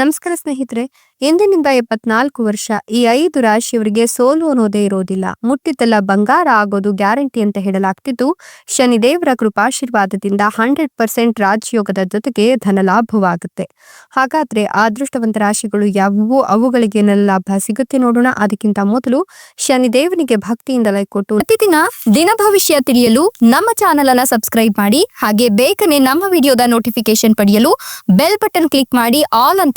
ನಮಸ್ಕಾರ ಸ್ನೇಹಿತರೆ, ಎಂದಿನಿಂದ ಎಪ್ಪತ್ನಾಲ್ಕು ವರ್ಷ ಈ ಐದು ರಾಶಿಯವರಿಗೆ ಸೋಲು ಅನ್ನೋದೇ ಇರೋದಿಲ್ಲ. ಮುಟ್ಟಿದ್ದೆಲ್ಲ ಬಂಗಾರ ಆಗೋದು ಗ್ಯಾರಂಟಿ ಅಂತ ಹೇಳಲಾಗ್ತಿದ್ದು, ಶನಿದೇವರ ಕೃಪಾಶೀರ್ವಾದದಿಂದ ಹಂಡ್ರೆಡ್ ಪರ್ಸೆಂಟ್ ರಾಜಯೋಗದ ಜೊತೆಗೆ ಧನ ಲಾಭವಾಗುತ್ತೆ. ಹಾಗಾದ್ರೆ ಅದೃಷ್ಟವಂತ ರಾಶಿಗಳು ಯಾವುವು ಅವುಗಳಿಗೆ ಲಾಭ ಸಿಗುತ್ತೆ ನೋಡೋಣ. ಅದಕ್ಕಿಂತ ಮೊದಲು ಶನಿದೇವನಿಗೆ ಭಕ್ತಿಯಿಂದ ಲೈಕ್ ಕೊಟ್ಟು ಪ್ರತಿದಿನ ದಿನ ಭವಿಷ್ಯ ತಿಳಿಯಲು ನಮ್ಮ ಚಾನೆಲ್ ಅನ್ನ ಸಬ್ಸ್ಕ್ರೈಬ್ ಮಾಡಿ, ಹಾಗೆ ಬೇಗನೆ ನಮ್ಮ ವಿಡಿಯೋದ ನೋಟಿಫಿಕೇಶನ್ ಪಡೆಯಲು ಬೆಲ್ ಬಟನ್ ಕ್ಲಿಕ್ ಮಾಡಿ, ಆಲ್ ಅಂತ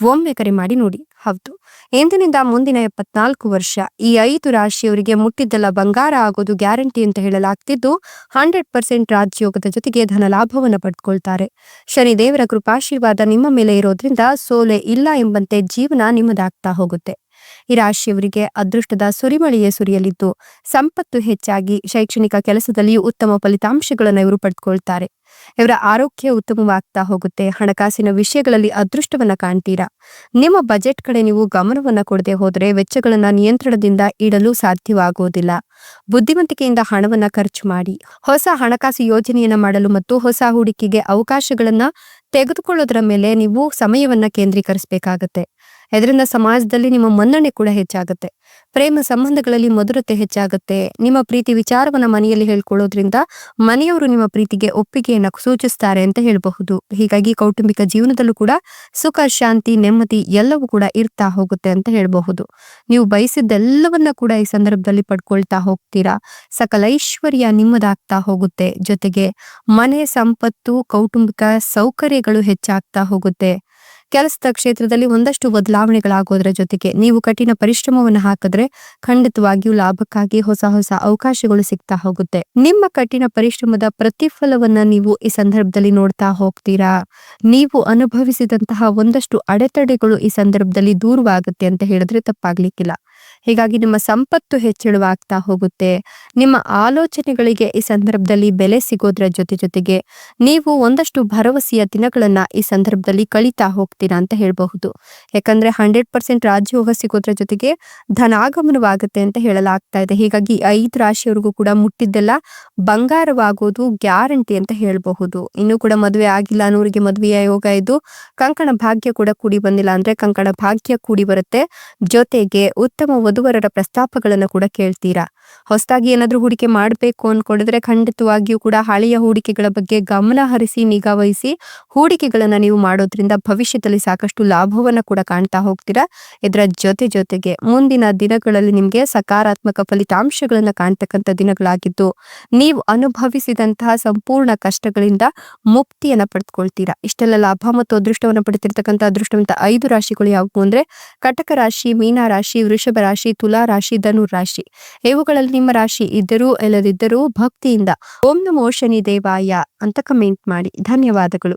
ಒಮ್ಮೆ ಕರೆ ಮಾಡಿ ನೋಡಿ. ಹೌದು. ಎಂದಿನಿಂದ ಮುಂದಿನ ಎಪ್ಪತ್ನಾಲ್ಕು ವರ್ಷ ಈ ಐದು ರಾಶಿಯವರಿಗೆ ಮುಟ್ಟಿದ್ದೆಲ್ಲ ಬಂಗಾರ ಆಗೋದು ಗ್ಯಾರಂಟಿ ಅಂತ ಹೇಳಲಾಗ್ತಿದ್ದು, ಹಂಡ್ರೆಡ್ ಪರ್ಸೆಂಟ್ ರಾಜ್ಯೋಗದ ಜೊತೆಗೆ ಧನ ಲಾಭವನ್ನು ಪಡೆದುಕೊಳ್ತಾರೆ ಶನಿದೇವರ ಕೃಪಾಶೀರ್ವಾದ ನಿಮ್ಮ ಮೇಲೆ ಇರೋದ್ರಿಂದ ಸೋಲೆ ಇಲ್ಲ ಎಂಬಂತೆ ಜೀವನ ನಿಮ್ಮದಾಗ್ತಾ ಹೋಗುತ್ತೆ. ಈ ರಾಶಿಯವರಿಗೆ ಅದೃಷ್ಟದ ಸುರಿಮಳೆಯೇ ಸುರಿಯಲಿದ್ದು, ಸಂಪತ್ತು ಹೆಚ್ಚಾಗಿ ಶೈಕ್ಷಣಿಕ ಕೆಲಸದಲ್ಲಿಯೂ ಉತ್ತಮ ಫಲಿತಾಂಶಗಳನ್ನು ಇವರು ಪಡೆದುಕೊಳ್ತಾರೆ. ಇವರ ಆರೋಗ್ಯ ಉತ್ತಮವಾಗ್ತಾ ಹೋಗುತ್ತೆ. ಹಣಕಾಸಿನ ವಿಷಯಗಳಲ್ಲಿ ಅದೃಷ್ಟವನ್ನ ಕಾಣ್ತೀರಾ? ನಿಮ್ಮ ಬಜೆಟ್ ಕಡೆ ನೀವು ಗಮನವನ್ನ ಕೊಡದೆ ಹೋದರೆ ವೆಚ್ಚಗಳನ್ನ ನಿಯಂತ್ರಣದಿಂದ ಇಡಲು ಸಾಧ್ಯವಾಗುವುದಿಲ್ಲ ಬುದ್ಧಿವಂತಿಕೆಯಿಂದ ಹಣವನ್ನ ಖರ್ಚು ಮಾಡಿ, ಹೊಸ ಹಣಕಾಸು ಯೋಜನೆಯನ್ನ ಮಾಡಲು ಮತ್ತು ಹೊಸ ಹೂಡಿಕೆಗೆ ಅವಕಾಶಗಳನ್ನ ತೆಗೆದುಕೊಳ್ಳೋದರ ಮೇಲೆ ನೀವು ಸಮಯವನ್ನ ಕೇಂದ್ರೀಕರಿಸಬೇಕಾಗತ್ತೆ. ಇದರಿಂದ ಸಮಾಜದಲ್ಲಿ ನಿಮ್ಮ ಮನ್ನಣೆ ಕೂಡ ಹೆಚ್ಚಾಗುತ್ತೆ. ಪ್ರೇಮ ಸಂಬಂಧಗಳಲ್ಲಿ ಮಧುರತೆ ಹೆಚ್ಚಾಗುತ್ತೆ. ನಿಮ್ಮ ಪ್ರೀತಿ ವಿಚಾರವನ್ನ ಮನೆಯಲ್ಲಿ ಹೇಳ್ಕೊಳ್ಳೋದ್ರಿಂದ ಮನೆಯವರು ನಿಮ್ಮ ಪ್ರೀತಿಗೆ ಒಪ್ಪಿಗೆಯನ್ನು ಸೂಚಿಸ್ತಾರೆ ಅಂತ ಹೇಳಬಹುದು. ಹೀಗಾಗಿ ಕೌಟುಂಬಿಕ ಜೀವನದಲ್ಲೂ ಕೂಡ ಸುಖ, ಶಾಂತಿ, ನೆಮ್ಮದಿ ಎಲ್ಲವೂ ಕೂಡ ಇರ್ತಾ ಹೋಗುತ್ತೆ ಅಂತ ಹೇಳಬಹುದು. ನೀವು ಬಯಸಿದ್ದೆಲ್ಲವನ್ನ ಕೂಡ ಈ ಸಂದರ್ಭದಲ್ಲಿ ಪಡ್ಕೊಳ್ತಾ ಹೋಗ್ತೀರಾ? ಸಕಲ ಐಶ್ವರ್ಯ ನಿಮ್ಮದಾಗ್ತಾ ಹೋಗುತ್ತೆ. ಜೊತೆಗೆ ಮನೆ, ಸಂಪತ್ತು, ಕೌಟುಂಬಿಕ ಸೌಕರ್ಯಗಳು ಹೆಚ್ಚಾಗ್ತಾ ಹೋಗುತ್ತೆ. ಕೆಲಸದ ಕ್ಷೇತ್ರದಲ್ಲಿ ಒಂದಷ್ಟು ಬದಲಾವಣೆಗಳಾಗೋದ್ರ ಜೊತೆಗೆ ನೀವು ಕಠಿಣ ಪರಿಶ್ರಮವನ್ನು ಹಾಕಿದ್ರೆ ಖಂಡಿತವಾಗಿಯೂ ಲಾಭಕ್ಕಾಗಿ ಹೊಸ ಹೊಸ ಅವಕಾಶಗಳು ಸಿಗ್ತಾ ಹೋಗುತ್ತೆ. ನಿಮ್ಮ ಕಠಿಣ ಪರಿಶ್ರಮದ ಪ್ರತಿಫಲವನ್ನ ನೀವು ಈ ಸಂದರ್ಭದಲ್ಲಿ ನೋಡ್ತಾ ಹೋಗ್ತೀರಾ? ನೀವು ಅನುಭವಿಸಿದಂತಹ ಒಂದಷ್ಟು ಅಡೆತಡೆಗಳು ಈ ಸಂದರ್ಭದಲ್ಲಿ ದೂರವಾಗುತ್ತೆ ಅಂತ ಹೇಳಿದ್ರೆ ತಪ್ಪಾಗ್ಲಿಕ್ಕಿಲ್ಲ. ಹೀಗಾಗಿ ನಿಮ್ಮ ಸಂಪತ್ತು ಹೆಚ್ಚಳವಾಗ್ತಾ ಹೋಗುತ್ತೆ. ನಿಮ್ಮ ಆಲೋಚನೆಗಳಿಗೆ ಈ ಸಂದರ್ಭದಲ್ಲಿ ಬೆಲೆ ಸಿಗೋದ್ರ ಜೊತೆ ಜೊತೆಗೆ ನೀವು ಒಂದಷ್ಟು ಭರವಸೆಯ ದಿನಗಳನ್ನ ಈ ಸಂದರ್ಭದಲ್ಲಿ ಕಳೀತಾ ಹೋಗ್ತೀರಾ ಅಂತ ಹೇಳಬಹುದು. ಯಾಕಂದ್ರೆ ಹಂಡ್ರೆಡ್ ಪರ್ಸೆಂಟ್ ರಾಜಯೋಗ ಸಿಗೋದ್ರ ಜೊತೆಗೆ ಧನಾಗಮನವಾಗುತ್ತೆ ಅಂತ ಹೇಳಲಾಗ್ತಾ ಇದೆ. ಹೀಗಾಗಿ ಐದು ರಾಶಿಯವರೆಗೂ ಕೂಡ ಮುಟ್ಟಿದ್ದೆಲ್ಲ ಬಂಗಾರವಾಗೋದು ಗ್ಯಾರಂಟಿ ಅಂತ ಹೇಳಬಹುದು. ಇನ್ನು ಕೂಡ ಮದುವೆ ಆಗಿಲ್ಲ ಅನ್ನೋರಿಗೆ ಮದುವೆಯ ಯೋಗ ಇದು. ಕಂಕಣ ಭಾಗ್ಯ ಕೂಡ ಕೂಡಿ ಬಂದಿಲ್ಲ ಅಂದ್ರೆ ಕಂಕಣ ಭಾಗ್ಯ ಕೂಡಿ ಬರುತ್ತೆ. ಜೊತೆಗೆ ಉತ್ತಮ ವಧುವರರ ಪ್ರಸ್ತಾಪಗಳನ್ನು ಕೂಡ ಕೇಳ್ತೀರಾ? ಹೊಸದಾಗಿ ಏನಾದರೂ ಹೂಡಿಕೆ ಮಾಡಬೇಕು ಅಂದ್ಕೊಂಡಿದ್ರೆ ಖಂಡಿತವಾಗಿಯೂ ಕೂಡ ಹಳೆಯ ಹೂಡಿಕೆಗಳ ಬಗ್ಗೆ ಗಮನ ಹರಿಸಿ, ನಿಗಾ ವಹಿಸಿ ಹೂಡಿಕೆಗಳನ್ನು ನೀವು ಮಾಡೋದ್ರಿಂದ ಭವಿಷ್ಯದಲ್ಲಿ ಸಾಕಷ್ಟು ಲಾಭವನ್ನ ಕೂಡ ಕಾಣ್ತಾ ಹೋಗ್ತೀರಾ? ಇದರ ಜೊತೆ ಜೊತೆಗೆ ಮುಂದಿನ ದಿನಗಳಲ್ಲಿ ನಿಮಗೆ ಸಕಾರಾತ್ಮಕ ಫಲಿತಾಂಶಗಳನ್ನು ಕಾಣ್ತಕ್ಕಂಥ ದಿನಗಳಾಗಿದ್ದು, ನೀವು ಅನುಭವಿಸಿದಂತಹ ಸಂಪೂರ್ಣ ಕಷ್ಟಗಳಿಂದ ಮುಕ್ತಿಯನ್ನ ಪಡೆದುಕೊಳ್ತೀರಾ? ಇಷ್ಟೆಲ್ಲ ಲಾಭ ಮತ್ತು ಅದೃಷ್ಟವನ್ನ ಪಡೆದಿರ್ತಕ್ಕಂಥ ಅದೃಷ್ಟವಂತ ಐದು ರಾಶಿಗಳು ಯಾವುವು ಅಂದ್ರೆ, ಕಟಕ ರಾಶಿ, ಮೀನ ರಾಶಿ, ವೃಷಭ ರಾಶಿ, ತುಲಾ ರಾಶಿ, ಧನು ರಾಶಿ. ಇವುಗಳಲ್ಲಿ ನಿಮ್ಮ ರಾಶಿ ಇದ್ದರೂ ಇಲ್ಲದಿದ್ದರೂ ಭಕ್ತಿಯಿಂದ ಓಂ ನಮೋ ಶನಿ ದೇವಾಯ ಅಂತ ಕಮೆಂಟ್ ಮಾಡಿ. ಧನ್ಯವಾದಗಳು.